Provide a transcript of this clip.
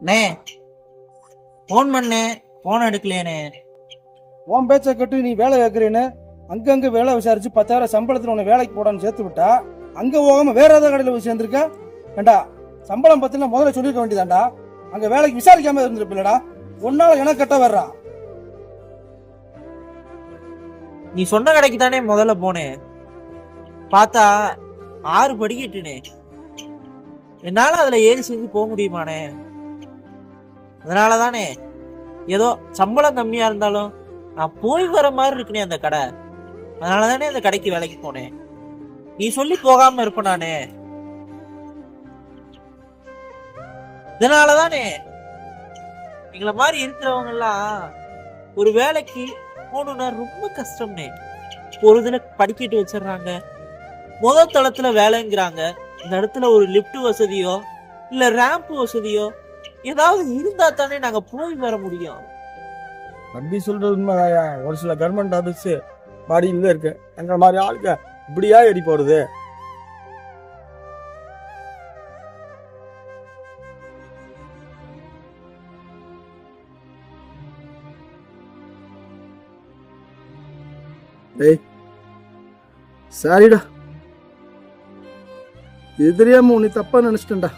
அண்ணே ஃபோன் பண்ணேன் ஃபோன் எடுக்கலையேண்ணே. உன் பேச்சை கட்டு நீ வேலை கேட்குறேன்னு அங்கங்க வேலை விசாரிச்சு பத்தாயிரம் சம்பளத்தில் உன்னை வேலைக்கு போடான்னு சேர்த்து விட்டா அங்க போகாம வேற ஏதாவது கடையில் போய் சேர்ந்திருக்க? ஏண்டா சம்பளம் பத்தினா முதல்ல சொல்லிருக்க வேண்டியதாண்டா அங்க வேலைக்கு விசாரிக்காம இருந்திருப்பில்லடா. ஒன்னால எனக்கு கட்ட வர்றா. நீ சொன்ன கடைக்கு தானே முதல்ல போனேன் பார்த்தா ஆறு படிக்கட்டுனே என்னால அதுல ஏறி செஞ்சு போக முடியுமாண்ணே? அதனால தானே ஏதோ சம்பளம் கம்மியாக இருந்தாலும் நான் போய் வர மாதிரி இருக்குனே அந்த கடை. அதனால தானே அந்த கடைக்கு வேலைக்கு போனேன். நீ சொல்லி போகாமல் இருப்ப நானே. இதனால தானே எங்களை மாதிரி இருக்கிறவங்கெல்லாம் ஒரு வேலைக்கு போகணும்னா ரொம்ப கஷ்டம்னே. ஒரு இதில் படிக்கட்டு வச்சிடுறாங்க. முதல் தளத்தில் வேலைங்கிறாங்க. இந்த இடத்துல ஒரு லிஃப்ட் வசதியோ இல்லை ரேம்ப் வசதியோ ஏதாவது இருந்தா தானே நாங்க போய் வர முடியும். அப்படி சொல்றது உண்மைதாயா ஒரு சில கவர்மெண்ட் ஆபீஸ் பாடியில் இருக்கு. எங்க மாதிரி ஆளுங்க இப்படியா எடி போடுது டேய் சரிடா. எதிரியாம உன்னை தப்பா நினைச்சிட்டேன்டா.